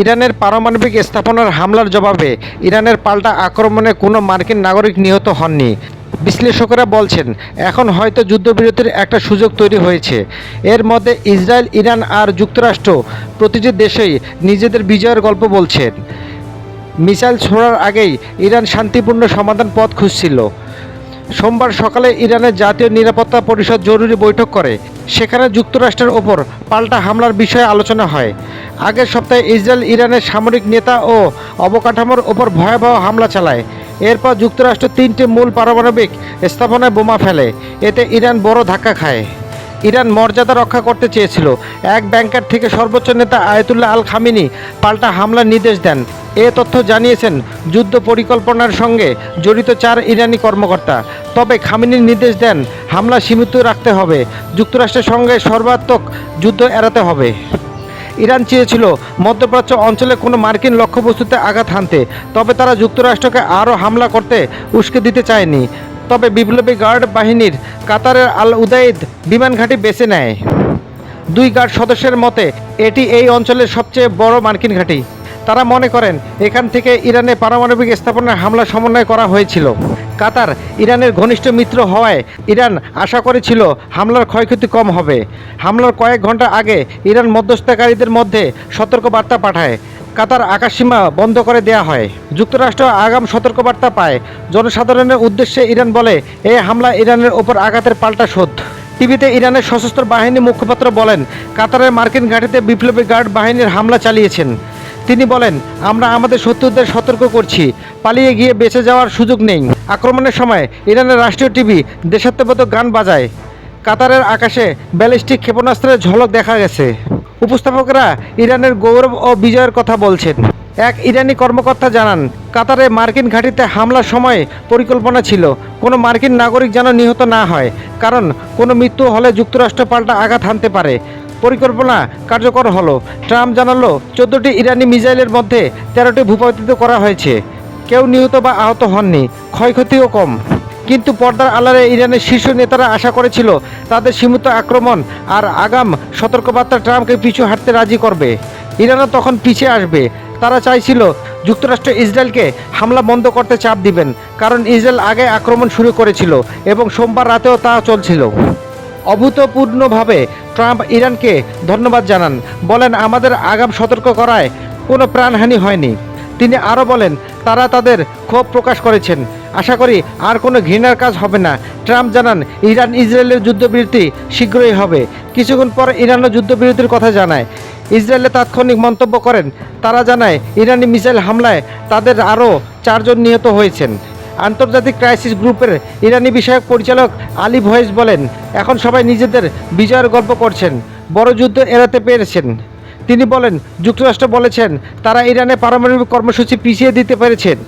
ইরানের পারমাণবিক স্থাপনার হামলার জবাবে ইরানের পাল্টা আক্রমণে কোনো মার্কিন নাগরিক নিহত হননি। বিশ্লেষকরা বলছেন, এখন হয়তো যুদ্ধবিরতির একটা সুযোগ তৈরি হয়েছে। এর মধ্যে ইসরায়েল, ইরান আর যুক্তরাষ্ট্র প্রতিটি দেশেই নিজেদের বিজয়ের গল্প বলছেন। মিসাইল ছোড়ার আগেই ইরান শান্তিপূর্ণ সমাধান পথ খুঁজছিল। সোমবার সকালে ইরানের জাতীয় নিরাপত্তা পরিষদ জরুরি বৈঠক করে। সেখানে যুক্তরাষ্ট্রের ওপর পাল্টা হামলার বিষয়ে আলোচনা হয়। আগের সপ্তাহে ইসরায়েল, ইরানের সামরিক নেতা ও অবকাঠামোর ওপর ভয়াবহ হামলা চালায়। এরপর যুক্তরাষ্ট্র তিনটি মূল পারমাণবিক স্থাপনায় বোমা ফেলে। এতে ইরান বড় ধাক্কা খায়। ইরান মর্যাদা রক্ষা করতে চেয়েছিল। এক ব্যাংকার থেকে সর্বোচ্চ নেতা আয়তুল্লাহ আল খামিনি পাল্টা হামলার নির্দেশ দেন। এ তথ্য জানিয়েছেন যুদ্ধ পরিকল্পনার সঙ্গে জড়িত চার ইরানি কর্মকর্তা। তবে খামিনির নির্দেশ দেন, হামলা সীমিত রাখতে হবে। যুক্তরাষ্ট্রের সঙ্গে সর্বাত্মক যুদ্ধ এড়াতে হবে। ইরান চেয়েছিল মধ্যপ্রাচ্য অঞ্চলে কোনো মার্কিন লক্ষ্যবস্তুতে আঘাত হানতে, তবে তারা যুক্তরাষ্ট্রকে আরও হামলা করতে উস্কে দিতে চায়নি। তবে বিপ্লবী গার্ড বাহিনীর কাতারের আল উদাইদ বিমান ঘাঁটি বেছে নেয়। দুই গার্ড সদস্যের মতে, এটি এই অঞ্চলের সবচেয়ে বড় মার্কিন ঘাঁটি। তারা মনে করেন, এখান থেকে ইরানে পারমাণবিক স্থাপনায় হামলা সমন্বয় করা হয়েছিল। কাতার ইরানের ঘনিষ্ঠ মিত্র হওয়ায় ইরান আশা করেছিল হামলার ক্ষয়ক্ষতি কম হবে। হামলার কয়েক ঘণ্টা আগে ইরান মধ্যস্থতাকারীদের মধ্যে সতর্কবার্তা পাঠায়। কাতার আকাশসীমা বন্ধ করে দেয়া হয়। যুক্তরাষ্ট্র আগাম সতর্কবার্তা পায়। জনসাধারণের উদ্দেশ্যে ইরান বলে এই হামলা ইরানের ওপর আঘাতের পাল্টা শোধ টিভিতে ইরানের সশস্ত্র বাহিনী মুখপাত্র বলেন, কাতারের মার্কিন ঘাঁটিতে বিপ্লবী গার্ড বাহিনীর হামলা চালিয়েছেন। তিনি বলেন, আমরা আমাদের শত্রুদের সতর্ক করছি। পালিয়ে গিয়ে বেঁচে যাওয়ার সুযোগ নেই। আক্রমণের সময় ইরানের রাষ্ট্রীয় টিভি দেশাত্মবোধক গান বাজায়। কাতারের আকাশে ব্যালিস্টিক ক্ষেপণাস্ত্রের ঝলক দেখা গেছে। উপস্থাপকরা ইরানের গৌরব ও বিজয়ের কথা বলছেন। এক ইরানি কর্মকর্তা জানান, কাতারে মার্কিন ঘাঁটিতে হামলার সময় পরিকল্পনা ছিল, কোনো মার্কিন নাগরিক যেন নিহত না হয়, কারণ কোনো মৃত্যু হলে যুক্তরাষ্ট্র পাল্টা আঘাত হানতে পারে। পরিকল্পনা কার্যকর হলো। ট্রাম্প জানালো, চোদ্দোটি ইরানি মিসাইলের মধ্যে তেরোটি ভূপাতিত করা হয়েছে। কেউ নিহত বা আহত হননি, ক্ষয়ক্ষতিও কম। কিন্তু পর্দার আলারে ইরানের শীর্ষ নেতারা আশা করেছিল তাদের সীমিত আক্রমণ আর আগাম সতর্কবার্তা ট্রাম্পকে পিছু হাঁটতে রাজি করবে। ইরানও তখন পিছিয়ে আসবে। তারা চাইছিল যুক্তরাষ্ট্র ইসরায়েলকে হামলা বন্ধ করতে চাপ দিবেন, কারণ ইসরায়েল আগে আক্রমণ শুরু করেছিল এবং সোমবার রাতেও তা চলছিল। অভূতপূর্ণভাবে ট্রাম্প ইরানকে ধন্যবাদ জানান, বলেন, আমাদের আগাম সতর্ক করায় কোনো প্রাণহানি হয়নি। তিনি আরও বলেন, তারা তাদের ক্ষোভ প্রকাশ করেছেন। আশা করি আর কোনো ঘৃণার কাজ হবে না। ট্রাম্প জানান, ইরান ইসরায়েলের যুদ্ধবিরতি শীঘ্রই হবে। কিছুক্ষণ পর ইরানও যুদ্ধবিরতির কথা জানায়। ইসরায়েলে তাৎক্ষণিক মন্তব্য করেন। তারা জানায়, ইরানি মিসাইল হামলায় তাদের আরও চারজন নিহত হয়েছেন। আন্তর্জাতিক ক্রাইসিস গ্রুপের ইরানি বিষয়ক পরিচালক আলী ভয়েস বলেন, এখন সবাই নিজেদের বিজয়ের গল্প করছেন, বড় যুদ্ধ এড়াতে পেরেছেন। তিনি বলেন, যুক্তরাষ্ট্র বলেছেন, তারা ইরানে পারমাণবিক কর্মসূচি পিছিয়ে দিতে পেরেছেন।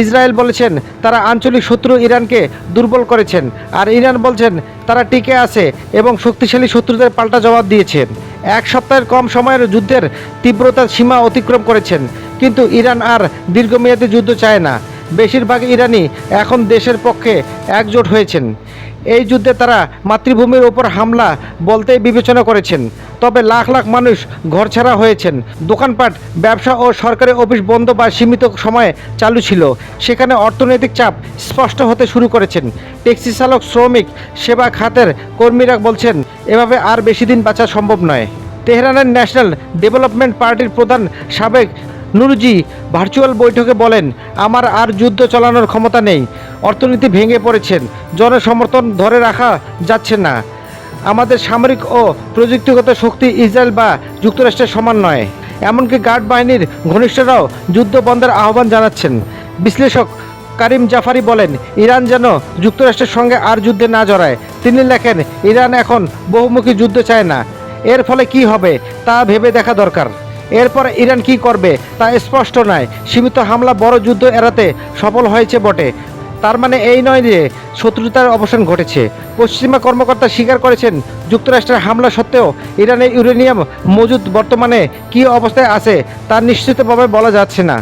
ইসরায়েল বলেছেন তারা আঞ্চলিক শত্রু ইরানকে দুর্বল করেছেন। আর ইরান বলছেন তারা টিকে আছে এবং শক্তিশালী শত্রুদের পাল্টা জবাব দিয়েছেন। এক সপ্তাহের কম সময়ের যুদ্ধের তীব্রতার সীমা অতিক্রম করেছেন। কিন্তু ইরান আর দীর্ঘমেয়াদী যুদ্ধ চায় না। বেশিরভাগ ইরানি এখন দেশের পক্ষে একজোট হয়েছেন। এই যুদ্ধে তারা মাতৃভূমির ওপর হামলা বলতেই বিবেচনা করেছেন। তবে লাখ লাখ মানুষ ঘরছাড়া হয়েছেন। দোকানপাট, ব্যবসা ও সরকারি অফিস বন্ধ বা সীমিত সময়ে চালু ছিল। সেখানে অর্থনৈতিক চাপ স্পষ্ট হতে শুরু করেছেন। ট্যাক্সি চালক, শ্রমিক, সেবা খাতের কর্মীরা বলছেন, এভাবে আর বেশি দিন বাঁচা সম্ভব নয়। তেহরানের ন্যাশনাল ডেভেলপমেন্ট পার্টির প্রধান সাবেক নুরজি ভার্চুয়াল বৈঠকে বলেন, আমার আর যুদ্ধ চালানোর ক্ষমতা নেই। অর্থনীতি ভেঙে পড়েছেন। জনসমর্থন ধরে রাখা যাচ্ছে না। আমাদের সামরিক ও প্রযুক্তিগত শক্তি ইসরায়েল বা যুক্তরাষ্ট্রের সমান নয়। এমনকি গার্ড বাহিনীর ঘনিষ্ঠরাও যুদ্ধ বন্ধের আহ্বান জানাচ্ছেন। বিশ্লেষক কারিম জাফারি বলেন, ইরান যেন যুক্তরাষ্ট্রের সঙ্গে আর যুদ্ধে না জড়ায়। তিনি লেখেন, ইরান এখন বহুমুখী যুদ্ধ চায় না। এর ফলে কি হবে তা ভেবে দেখা দরকার। এরপর ইরান কি করবে তা স্পষ্ট নয়। সীমিত হামলা বড় যুদ্ধ এড়াতে সফল হয়েছে বটে। তার মানে এই নয় যে শত্রুতার অবসান ঘটেছে। পশ্চিমা কর্মকর্তা স্বীকার করেছেন, যুক্তরাষ্ট্রের হামলা সত্ত্বেও ইরানের ইউরেনিয়াম মজুদ বর্তমানে কী অবস্থায় আছে তা নিশ্চিতভাবে বলা যাচ্ছে না।